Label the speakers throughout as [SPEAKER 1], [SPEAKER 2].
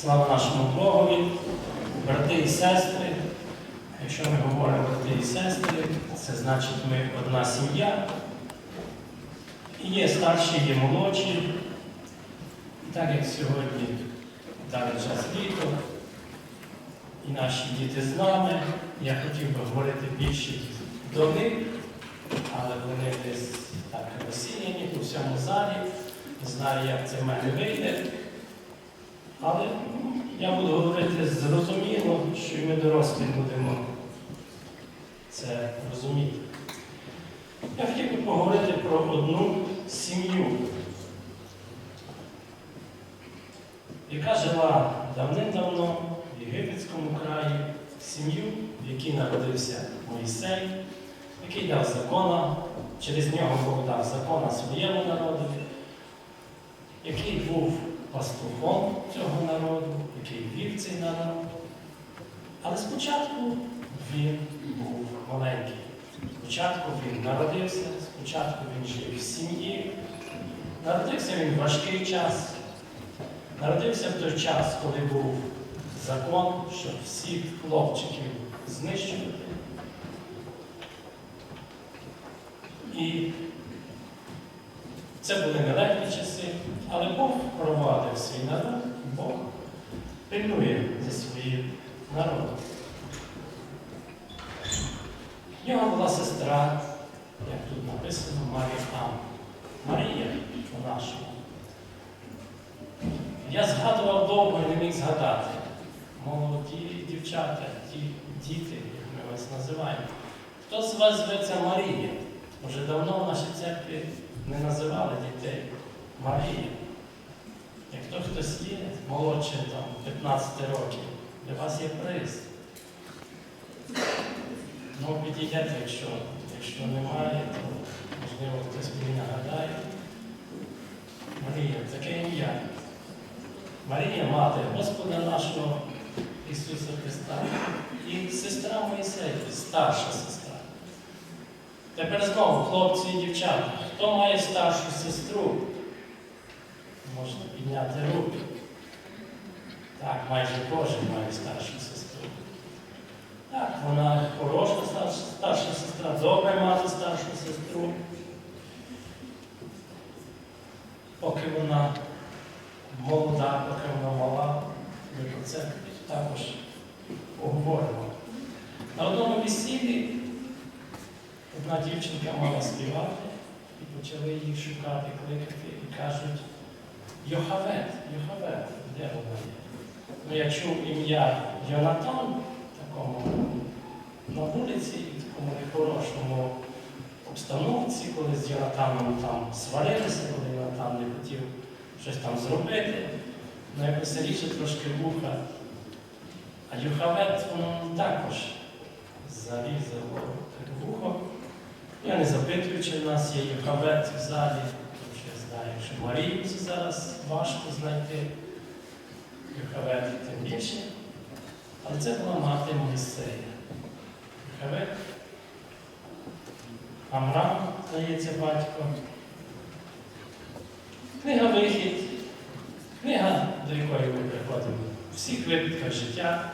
[SPEAKER 1] Слава нашому Богові, брати і сестри. Якщо ми говоримо брати і сестри, це значить ми одна сім'я. І є старші, є молодші. І так як сьогодні даний час літо, і наші діти з нами, я хотів би говорити більше до них, але вони десь так розсіяні у всьому залі. Знаю, як це в мене вийде. Але я буду говорити зрозуміло, що ми дорослі будемо це розуміти. Я хотів би поговорити про одну сім'ю, яка жила давним-давно в Єгипетському краї, сім'ю, в якій народився Моїсей, який дав закона, через нього Бог дав закона своєму народу, який був пастухом цього народу, який вів цей народ. Але спочатку він був маленький. Спочатку він народився, спочатку він жив в сім'ї. Народився він в важкий час. Народився в той час, коли був закон, щоб всіх хлопчиків знищувати. І це були нелегкі часи, але Бог провадив свій народ, Бог пильнує за своїм народом. В нього була сестра, як тут написано, Марія Марія по-нашому. Я згадував довго і не міг згадати. Молоді дівчата, ті діти, як ми вас називаємо. Хто з вас зветься Марія? Уже давно в нашій церкві не називали дітей Марія. Як то хтось є молодше там, 15 років, для вас є приз. Ну, підійдете, якщо, якщо немає, то можливо хтось мені нагадає. Марія, таке ім'я. Марія мати Господа нашого Ісуса Христа і сестра Моїсея, старша сестра. Тепер знову, хлопці і дівчата, хто має старшу сестру? Можна підняти руки. Так, майже кожен має старшу сестру. Так, вона хороша старша, старша сестра, добре мати старшу сестру. Поки вона молода, поки вона мала, ми про це також поговоримо. На одному весіллі одна дівчинка мала співати і почали її шукати, кликати і кажуть, Йохавет, Йохавет, де вона є? Ну, я чув ім'я Йонатан, такому на вулиці, в такому нехорошому обстановці, коли з Йонатаном там сварилися, коли Йонатан не хотів щось там зробити. Ну, якось ріже трошки вуха. А Юхавет, воно також зарізало вухо. Я не запитую, чи в нас є Юхавет в залі, тому що я знаю, що Марію це зараз важко знайти. Юхавет тим більше. Але це була мати Моїсея. Юхавет. Амрам, здається, батько. Книга Вихід, книга, до якої ми приходимо всіх випадках життя,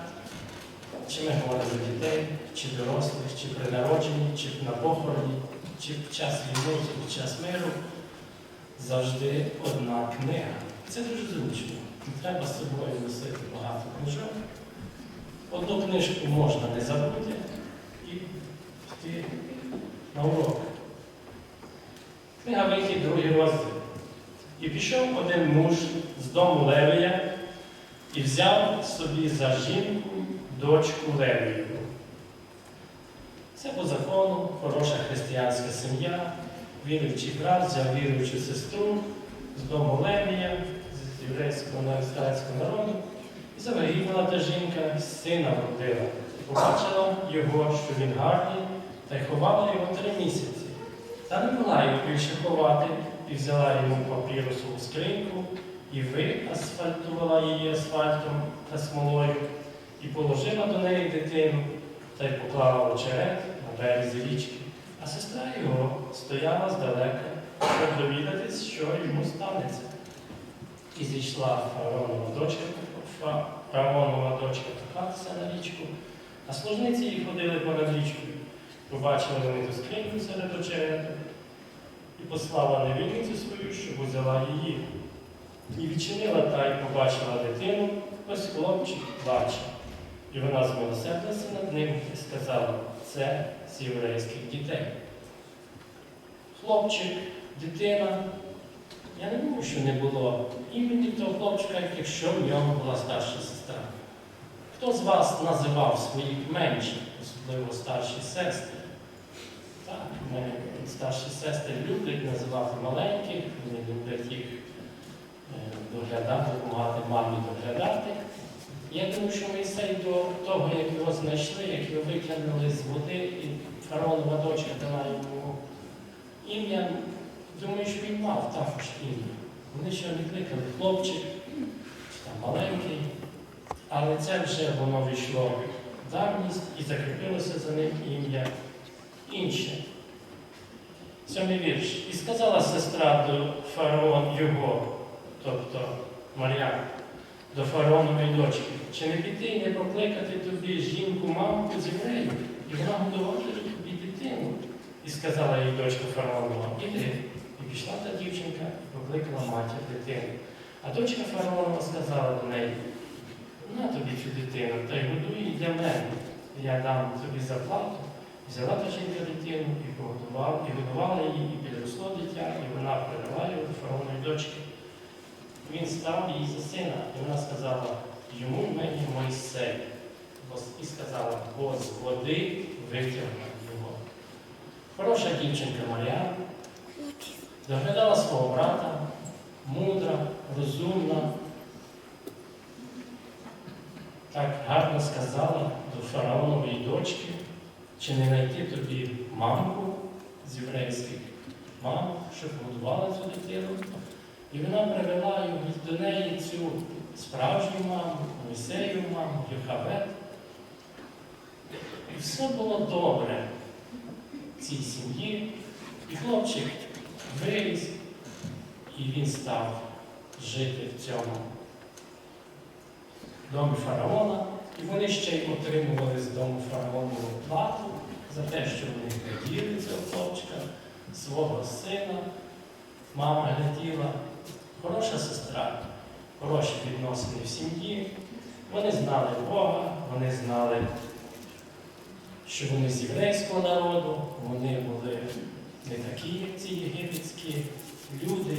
[SPEAKER 1] чи ми говоримо дітей, чи дорослих, чи при народженні, чи на похороні, чи в час війни, чи під час миру. Завжди одна книга. Це дуже зручно. Не треба з собою носити багато книжок. Одну книжку можна не забути і йти на урок. Книга Вихід, другий розділ. І пішов один муж з дому Левія і взяв собі за жінку дочку Левію. Це по закону хороша християнська сім'я. Віруючий брат взяв віруючу сестру з дому Левія, з єврейського ізраїльського народу, і завагітніла та жінка, сина родила. Побачила його, що він гарний, та й ховала його три місяці. Та не могла їх більше ховати, і взяла йому папірусову скриньку, і виасфальтувала її асфальтом та смолою, і положила до неї дитину, та й поклала очерет на березі річки. А сестра його стояла здалека, щоб довідатись, що йому станеться. І зійшла фараонова дочка, фараонова дочка купатися на річку, а служниці її ходили понад річкою. Побачили вони ту скриньку серед очерету, і послала невільницю свою, щоб взяла її. І відчинила та й побачила дитину, ось хлопчик плаче. І вона змилосердилася над ним і сказала, це з єврейських дітей. Хлопчик, дитина. Я не думаю, що не було імені того хлопчика, якщо в нього була старша сестра. Хто з вас називав своїх менших, особливо старші сестри? Так, ми старші сестри люблять називати маленьких, вони люблять їх е, доглядати, допомагати мамі доглядати. Я думаю, що Мойсей до того, як його знайшли, як його витягнули з води, і фараонова дочка дала йому ім'я, думаю, що він мав також ім'я. Вони ще відкликали хлопчик, чи там маленький, але це вже воно війшло в давність і закріпилося за ним ім'я інше. Сьомий вірш. І сказала сестра до фараон його, тобто Мар'ян, до фараонової дочки, чи не піти і не покликати тобі жінку, мамку з євреїв, і вона годувала тобі дитину. І сказала їй дочка фараонова, іди. І пішла та дівчинка і покликала матір дитини. А дочка фараонова сказала до неї, на тобі цю дитину, та й годуй для мене. Я дам тобі зарплату. Взяла та дитину і погодувала, і годувала її, і підросло дитя, і вона привела його до фараонової дочки. Він став їй за сина, і вона сказала, йому мені Мойсей. І сказала, бо з води витягнув його. Хороша дівчинка Мар'яна доглядала свого брата, мудра, розумна. Так гарно сказала до фараонової дочки, чи не знайти тобі мамку з єврейських мам, щоб годувала цю дитину. І вона привела до неї цю справжню маму, Мойсею маму, Йохавет. І все було добре в цій сім'ї. І хлопчик виріс, і він став жити в цьому домі фараона. І вони ще й отримували з дому фараонову плату за те, що вони гляділи цього хлопчика, свого сина. Мама гляділа. Хороша сестра, хороші відносини в сім'ї. Вони знали Бога, вони знали, що вони з єврейського народу, вони були не такі, як ці єгипетські люди.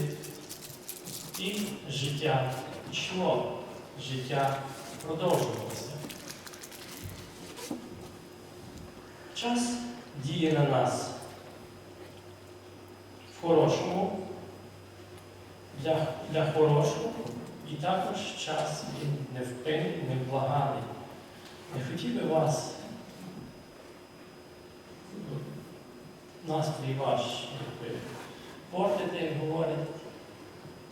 [SPEAKER 1] І життя йшло, життя продовжувалося. Час діє на нас в хорошому, для, для хорошого, і також час він невпинний, невблаганий. Не хотів би вас настрій ваш якби, портити, як говорять,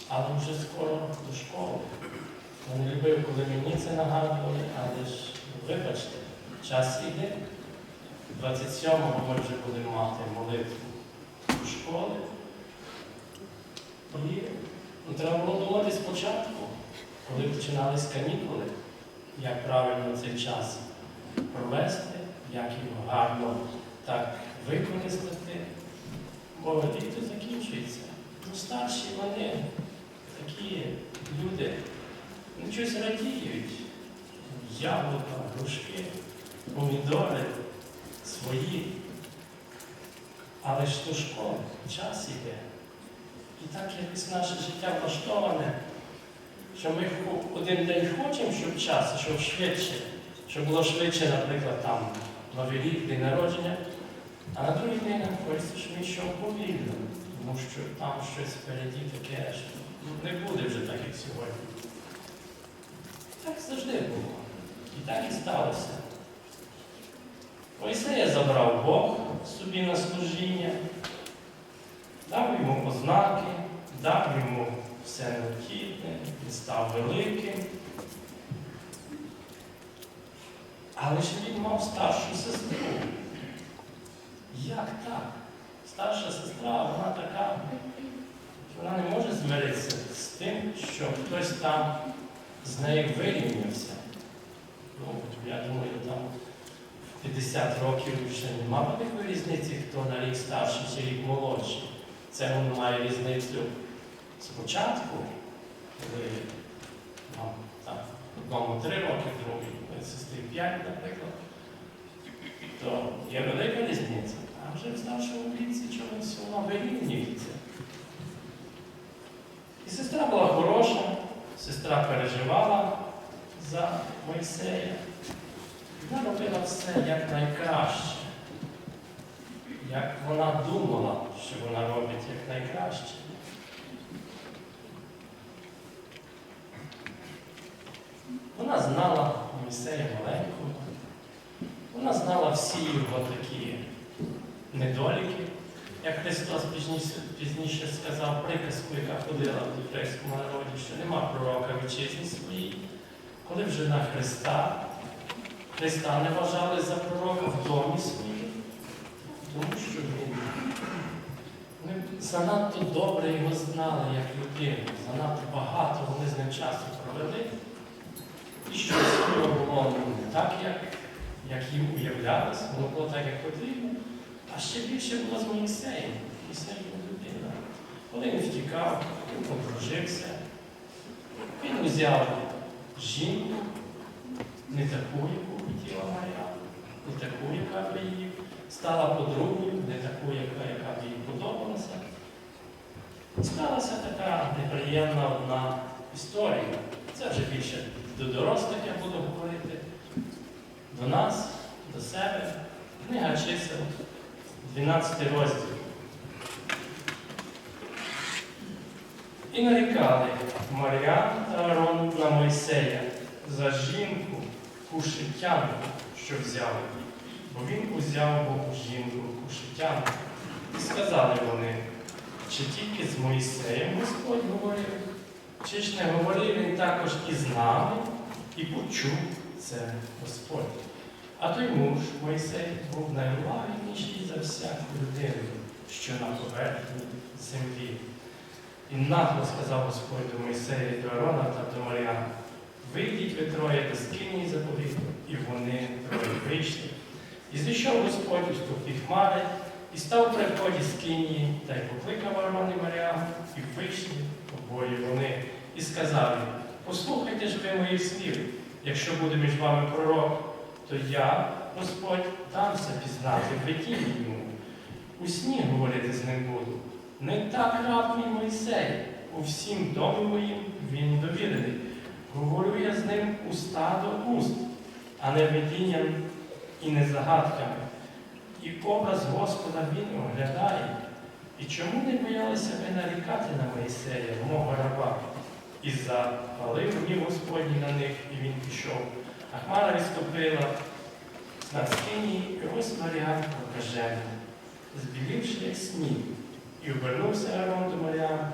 [SPEAKER 1] але вже скоро до школи. Я не любив, коли мені це нагадували, але ж вибачте, час йде. 27-го ми вже будемо мати молитву у школи. І ну, треба було думати спочатку, коли починались канікули, як правильно цей час провести, як його гарно так використати. Бо літо закінчується. Ну, старші вони такі люди, ну, щось радіють. Яблука, грушки, помідори свої. Але ж то школа, час іде. І так якось наше життя влаштоване, що ми один день хочемо, щоб час, щоб швидше, щоб було швидше, наприклад, там Новий рік, день народження, а на другий день нам хочеться, щоб йшов повільно, тому що там щось впереді таке, що ну, не буде вже так, як сьогодні. Так завжди було. І так і сталося. Мойсея забрав Бог собі на служіння, дав йому ознаки, дав йому все необхідне, він став великим. Але ж він мав старшу сестру. Як так? Старша сестра, вона така, що вона не може змиритися з тим, що хтось там з нею вирівнявся. Ну, я думаю, там в 50 років вже нема великої різниці, хто на рік старший чи рік молодший. Це воно має різницю спочатку, коли нам там, одному три роки, другий моїй сестрі п'ять, наприклад, то є велика різниця. А вже в старшому віці чомусь воно вирівнюється. І сестра була хороша, сестра переживала за Мойсея. Вона робила все як найкраще. Як вона думала, що вона робить як найкраще. Вона знала Мойсея маленького, вона знала всі його такі недоліки. Як Христос пізніше, пізніше сказав приказку, яка ходила в єврейському народі, що нема пророка вітчизні своїй, коли вже на Христа, Христа не вважали за пророка в домі своїм, тому що він вони занадто добре його знали як людину, занадто багато вони з ним часу провели. І щось в нього було не так, як, як їм уявлялося, воно було так, як потрібно. А ще більше було з Моїсеєм. Моїсей був людина. Коли він втікав, він одружився, він узяв жінку, не таку, яку хотіла Марія, не таку, яка би її стала подругою, не таку, яка, яка б їй подобалася. Сталася така неприємна одна історія. Це вже більше до дорослих я буду говорити, до нас, до себе. Книга чисел, 12 розділ. І нарікали Мар'ян та Аарон на Мойсея за жінку кушетянку, що взяли, бо він узяв був жінку кушетянку. І сказали вони, чи тільки з Моїсеєм Господь говорив, чи ж не говорив він також і з нами, і почув це Господь. А той муж Мойсей був найлагідніший за всяку людину, що на поверхні землі. І нагло сказав Господь до Мойсея, до Арона та до Мар'яна, вийдіть ви троє до скині заповіту, і вони троє вийшли. І зійшов Господь у ступі хмари, і став при вході скині, та й покликав Арон і і вийшли обоє вони, і сказав їм, послухайте ж ви моїх слів, якщо буде між вами пророк, то я, Господь, дамся пізнати в видінні йому. У сні говорити з ним буду. Не так раб мій Мойсей, у всім домі моїм він довірений. Говорю я з ним уста до уст, а не видінням і не загадками. І образ Господа він оглядає. І чому не боялися ви нарікати на Моїсея, мого раба? І запалив гнів Господній на них, і він пішов. А хмара відступила на скині, і ось Маріан прокажена, збілівши як сніг. І обернувся Аарон до Маріан,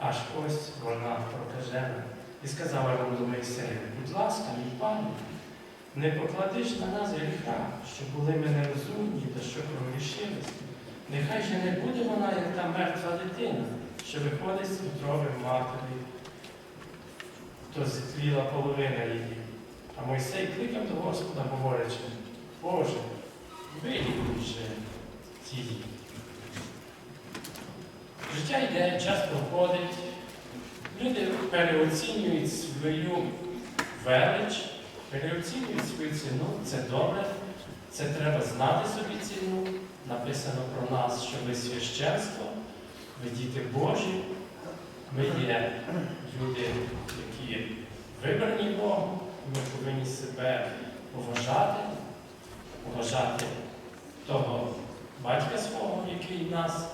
[SPEAKER 1] аж ось вона прокажена. І сказав Аарон до Моїсея, будь ласка, мій пане, не покладиш на нас гріха, що були ми нерозумні та що прогрішились. Нехай же не буде вона, як та мертва дитина, що виходить з утроби матері, то зітліла половина її. А Мойсей кликав до Господа, говорячи, Боже, вилікуй вже тії. Життя йде, час проходить, люди переоцінюють свою велич, переоцінюють свою ціну, це добре, це треба знати собі ціну. Написано про нас, що ми священство, ми діти Божі, ми є люди, які вибрані Богом, ми повинні себе поважати, поважати того батька свого, який нас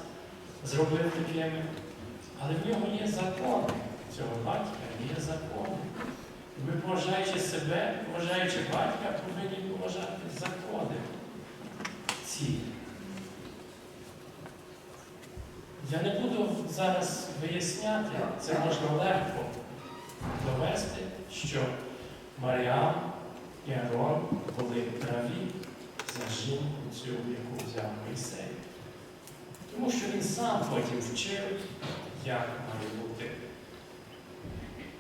[SPEAKER 1] зробив такими. Але в нього є закони цього батька, є закони. Ми, поважаючи себе, поважаючи батька, повинні поважати закони ці. Я не буду зараз виясняти, це можна легко довести, що Маріам і Арон були праві за жінку цю, яку взяв Мойсей. Тому що він сам потім вчив, як має бути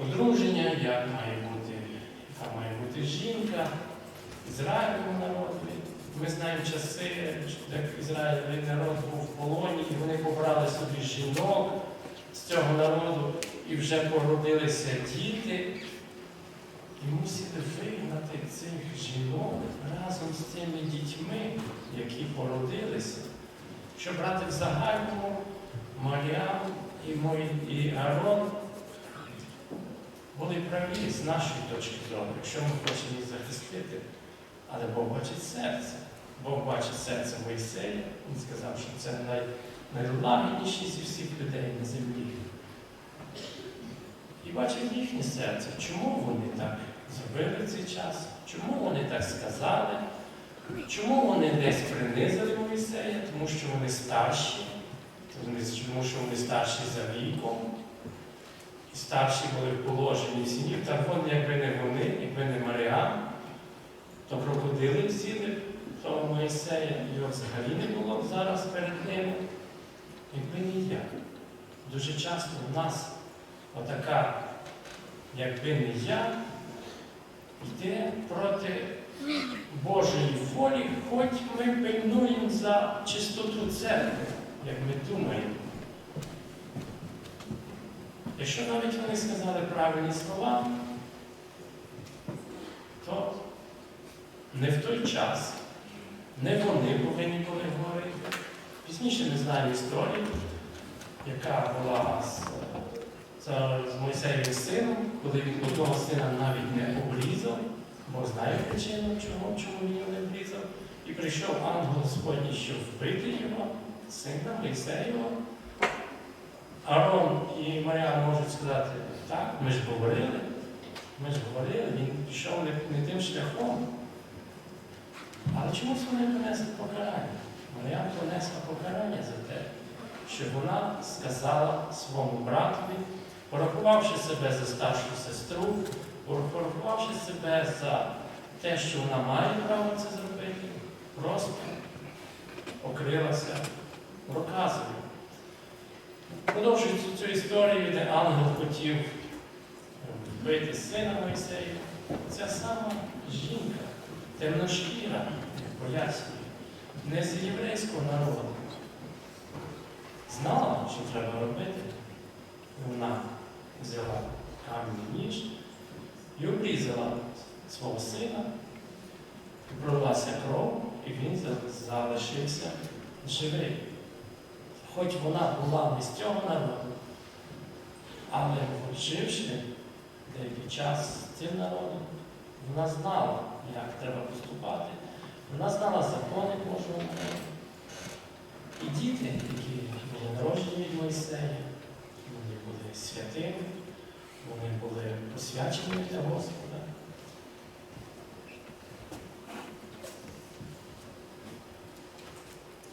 [SPEAKER 1] одруження, як має бути, яка має бути жінка, Ізраїльському народові. Ми знаємо часи, як Ізраїльський народ був в полоні, і вони побрали собі жінок з цього народу, і вже породилися діти. І мусили вигнати цих жінок разом з цими дітьми, які породилися, щоб брати в загальному Маріам і, Аарон були праві з нашої точки зору, якщо ми хочемо їх захистити. Але Бог бачить серце. Бог бачить серце Мойсея. Він сказав, що це най, найлагідніший зі всіх людей на землі. І бачив їхнє серце, чому вони так зробили в цей час, чому вони так сказали, чому вони десь принизили Мойсея, тому що вони старші, тому що вони старші за віком. І старші були в положенні сім'ї, та вони, якби не вони, якби не Маріам, то крокодили взяли того Моїсея, його взагалі не було зараз перед ними, якби не я. Дуже часто в нас отака, якби не я, йде проти Божої волі, хоч ми пильнуємо за чистоту церкви, як ми думаємо. Якщо навіть вони сказали правильні слова, то не в той час, не вони повинні були говорити. Пізніше ми знаємо історію, яка була з, з, з Мойсеєвим сином, коли він одного сина навіть не обрізав, бо знає причину, чому, чому він його не обрізав. І прийшов ангел Господній, щоб вбити його, сина Мойсеєва. Арон і Маріан можуть сказати, так, ми ж говорили, ми ж говорили, він пішов не, тим шляхом. Але чомусь вони понесли покарання? Маріан понесла покарання за те, що вона сказала своєму братові, порахувавши себе за старшу сестру, порахувавши себе за те, що вона має право це зробити, просто покрилася проказою. Продовжуючи цю історію, де ангел хотів вбити сина Мойсея, ця сама жінка, темношкіра, пояснює, не з єврейського народу. Знала, що треба робити. Вона взяла камінь ніж і обрізала свого сина, пролилася кров, і він залишився живий хоч вона була не з цього народу, але живши деякий час з цим народом, вона знала, як треба поступати, вона знала закони Божого народу. І діти, які були народжені від Мойсея, вони були святими, вони були посвячені для Господа.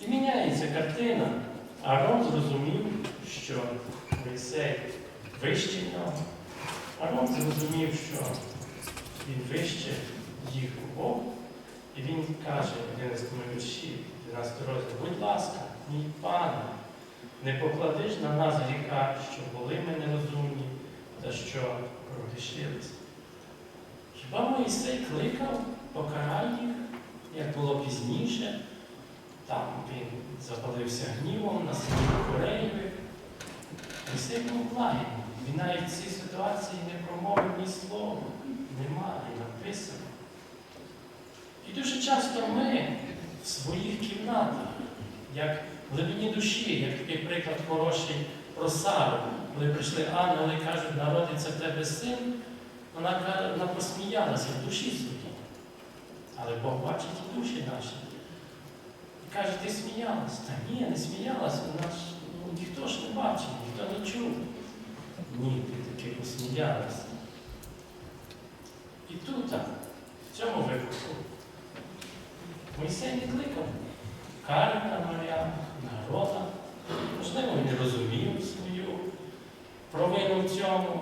[SPEAKER 1] І міняється картина. Арон зрозумів, що Мойсей вищий нього. Арон зрозумів, що він вище їх обох. І він каже в 11 вірші, 12 розділ, будь ласка, мій пане, не покладиш на нас гріха, що були ми нерозумні та що прогрішились. Хіба Моїсей кликав, покарай їх, як було пізніше? Там він запалився гнівом на своїй Кореєві. Мойсей був лагідний. Він навіть в цій ситуації не промовив ні слова. Немає написано. І дуже часто ми в своїх кімнатах, як в глибині душі, як такий приклад хороший про Сару, коли прийшли ангели і кажуть, народиться в тебе син, вона, вона посміялася в душі своїй. Але Бог бачить і душі наші. Каже, ти сміялась? Та ні, не сміялась, вона ж ну, ніхто ж не бачив, ніхто не чув. Ні, ти таки посміялася. І тут, в цьому випадку, Мойсей не кликав кари на народа. Можливо, він не розумів свою провину в цьому,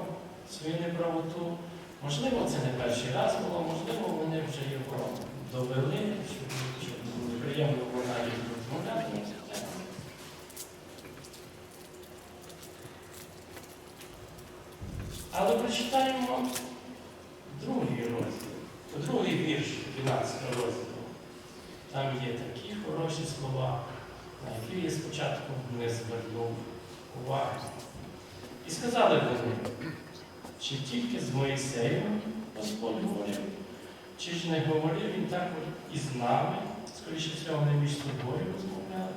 [SPEAKER 1] свою неправоту. Можливо, це не перший раз було, можливо, вони вже його довели, щоб було приємно вона їх тему. Але прочитаємо другий розділ, другий вірш 12 розділу. Там є такі хороші слова, на які я спочатку не звернув уваги. І сказали вони, чи тільки з Моїсеєм Господь говорив, чи ж не говорив він також і з нами, скоріше всього, вони між собою розмовляли.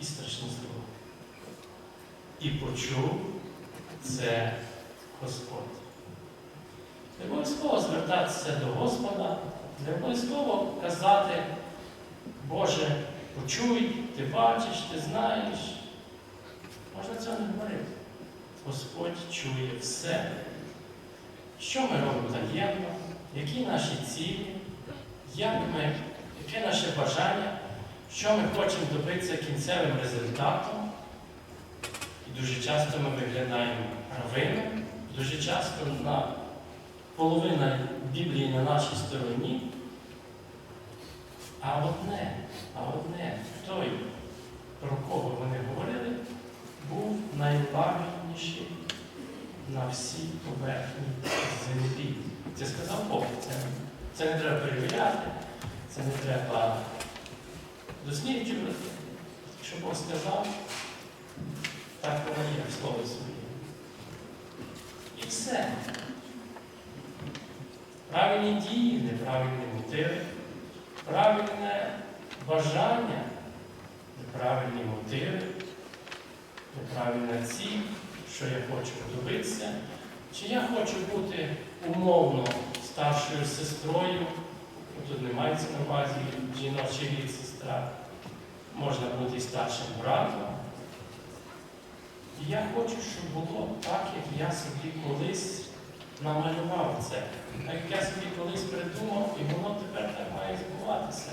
[SPEAKER 1] І страшні слова. І почув це Господь. Не обов'язково звертатися до Господа, не обов'язково казати, Боже, почуй, ти бачиш, ти знаєш. Можна цього не говорити. Господь чує все. Що ми робимо таємно, які наші цілі, як ми, яке наше бажання, що ми хочемо добитися кінцевим результатом. І дуже часто ми виглядаємо правими, дуже часто на половина Біблії на нашій стороні. А одне, а одне, той, про кого вони говорили, був найлагідніший на всій поверхні землі. Це сказав Бог. Це, це не треба перевіряти, це не треба досліджувати. Якщо Бог сказав, так воно є в слові своє. І все. Правильні дії, неправильні мотиви, правильне бажання, неправильні мотиви, неправильна ціль, що я хочу добитися, чи я хочу бути умовно старшою сестрою, тут не на увазі жіночий рід сестра, можна бути старшим братом. І я хочу, щоб було так, як я собі колись намалював це, як я собі колись придумав, і воно тепер так має збуватися,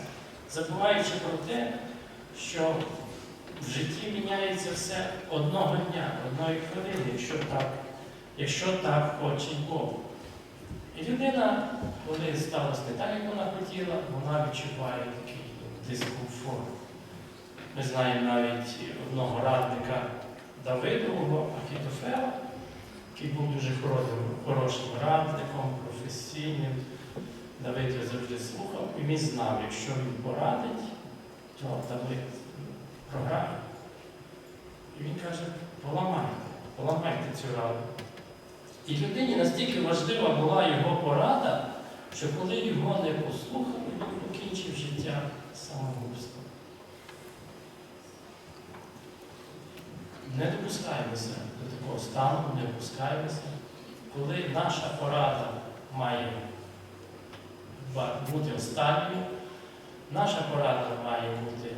[SPEAKER 1] забуваючи про те, що в житті міняється все одного дня, одної хвилини, якщо так, якщо так хоче Бог. І людина, коли сталося не так, як вона хотіла, вона відчуває такий дискомфорт. Ми знаємо навіть одного радника Давидового Ахітофела, який був дуже хоро- хорошим радником, професійним. Давид його завжди слухав, і він знав, якщо він порадить, то Давид програє. І він каже, поламайте, поламайте цю раду. І людині настільки важлива була його порада, що коли його не послухали, він покінчив життя самогубством. Не допускаємося до такого стану, не допускаємося, коли наша порада має бути останньою, наша порада має бути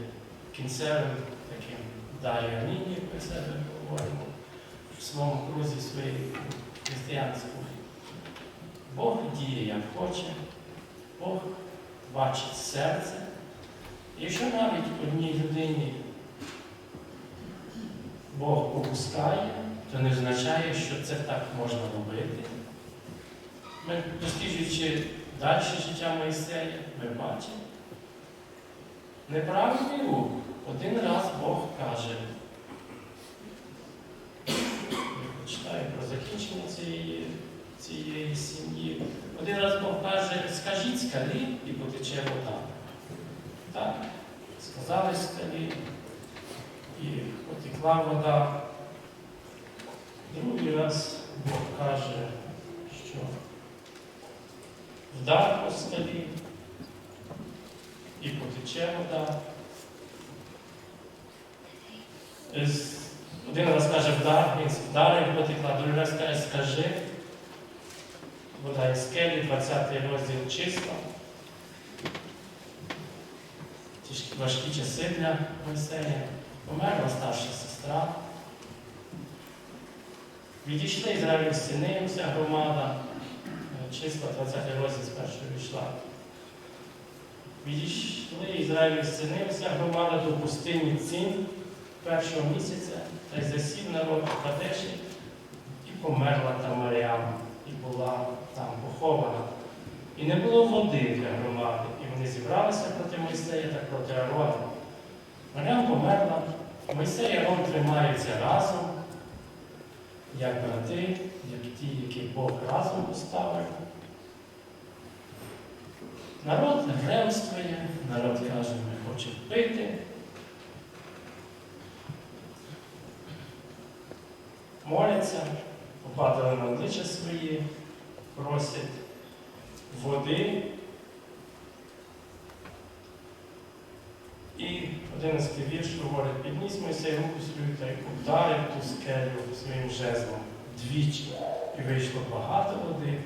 [SPEAKER 1] кінцевим таким далі нині, як ми себе говоримо, в своєму крузі своєї християнської. Бог діє, як хоче, Бог бачить серце. Якщо навіть одній людині Бог попускає, то не означає, що це так можна робити. Ми, досліджуючи далі життя Моїсея, ми бачимо. Неправильний рух. Один раз Бог каже, я про закінчення цієї, цієї сім'ї. Один раз Бог каже, скажіть скалі і потече вода. Так, сказали скалі, і потекла вода. Другий раз Бог каже, що вдар по скалі і потече вода. Один раз каже вдар, він вдарив, потекла, другий раз каже, скажи. Вода із скелі, 20 розділ числа. Тяжкі важкі часи для Мойсея. Померла старша сестра. Відійшли Ізраїль сини, вся громада. Числа 20 розділ з першої війшла. Відійшли Ізраїль сини, вся громада до пустині Цін першого місяця, та й засів народ у Кадеші, і померла там Маріам, і була там похована. І не було води для громади, і вони зібралися проти Мойсея та проти Арона. Маріам померла, Мойсей і Арон тримаються разом, як брати, як ті, які Бог разом поставив. Народ гремствує, народ каже, ми хочемо пити. Моляться, попадали на обличчя свої, просять води. І один одинадцятий вірш говорить, підніс Мойсей руку свою та й ударив ту скелю своїм жезлом двічі. І вийшло багато води,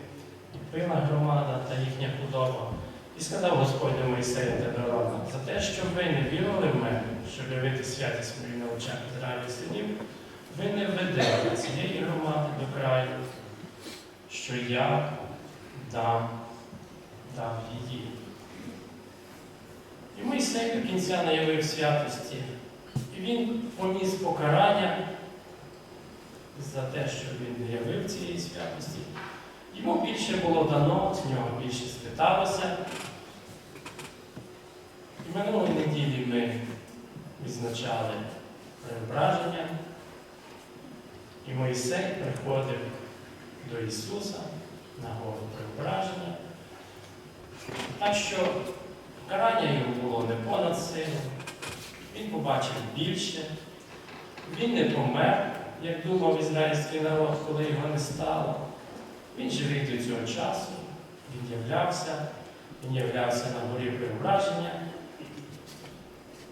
[SPEAKER 1] і пила громада та їхня худоба. І сказав Господь до Моїсея та до Аарона, за те, що ви не вірили в мене, щоб явити святість мою на очах Ізраїлі синів, ви не ведете цієї громади до краю, що я дам, дам її. І Мойсей до кінця не явив святості. І він поніс покарання за те, що він не явив цієї святості. Йому більше було дано, з нього більше спиталося. І минулої неділі ми відзначали преображення. І Мойсей приходив до Ісуса на гору преображення. Так що Карання йому було не понад силу, він побачив більше, він не помер, як думав ізраїльський народ, коли його не стало. Він живий до цього часу, він являвся, він являвся на горі преображення.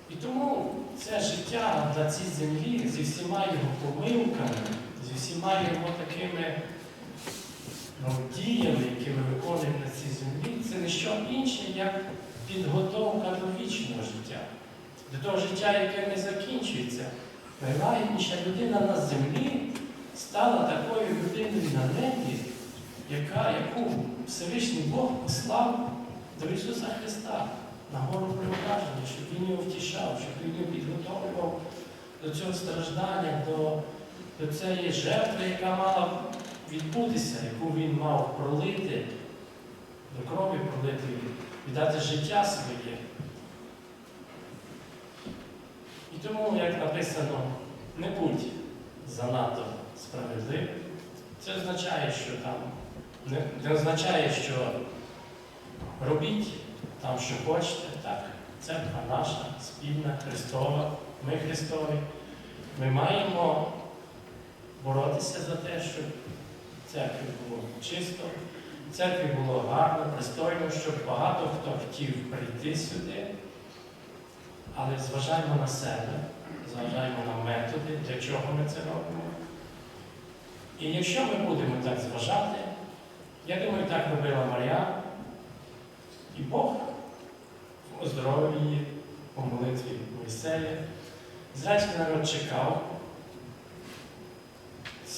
[SPEAKER 1] І тому це життя на цій землі зі всіма його помилками, всіма його такими ну, діями, які ми виконуємо на цій землі, це не що інше, як підготовка до вічного життя, до того життя, яке не закінчується. Найлагідніша людина на землі стала такою людиною на небі, яка, яку Всевишній Бог послав до Ісуса Христа на гору преображення, щоб Він його втішав, щоб Він його підготовлював до цього страждання, до, до цієї жертви, яка мала відбутися, яку він мав пролити, до крові пролити віддати життя своє. І тому, як написано, не будь занадто справедливим. Це означає, що там не, не означає, що робіть там, що хочете. Так, церква наша, спільна, Христова, ми Христові. Ми маємо боротися за те, щоб церкві було чисто, церкві було гарно, пристойно, щоб багато хто хотів прийти сюди, але зважаємо на себе, зважаємо на методи, для чого ми це робимо. І якщо ми будемо так зважати, я думаю, так робила Марія, і Бог оздоровив її по молитві Мойсея. Ізраїльський народ чекав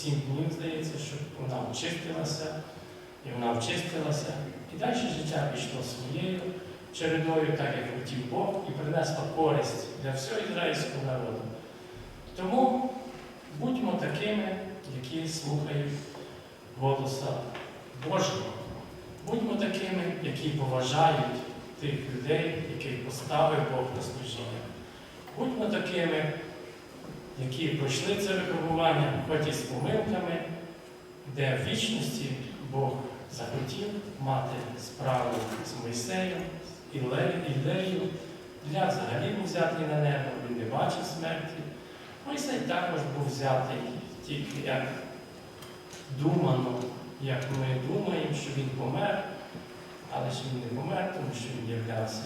[SPEAKER 1] сім днів, здається, щоб вона очистилася, і вона очистилася. І далі життя пішло своєю чередою, так як хотів Бог, і принесла користь для всього ізраїльського народу. Тому будьмо такими, які слухають голоса Божого. Будьмо такими, які поважають тих людей, яких поставив Бог на служіння. Будьмо такими, які пройшли це випробування, хоч і з помилками, де в вічності Бог захотів мати справу з Мойсеєм, Іллею, Іллею, для взагалі був взятий на небо, він не бачив смерті. Мойсей також був взятий тільки як думано, як ми думаємо, що він помер, але ж він не помер, тому що він являвся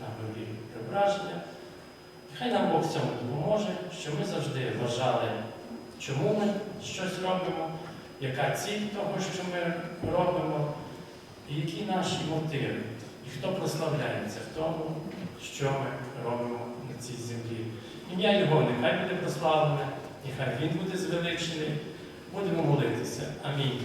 [SPEAKER 1] на горі преображення. Хай нам Бог в цьому допоможе, що ми завжди вважали, чому ми щось робимо, яка ціль того, що ми робимо, і які наші мотиви, і хто прославляється в тому, що ми робимо на цій землі. Ім'я Його нехай буде прославлене, нехай Він буде звеличений. Будемо молитися. Амінь.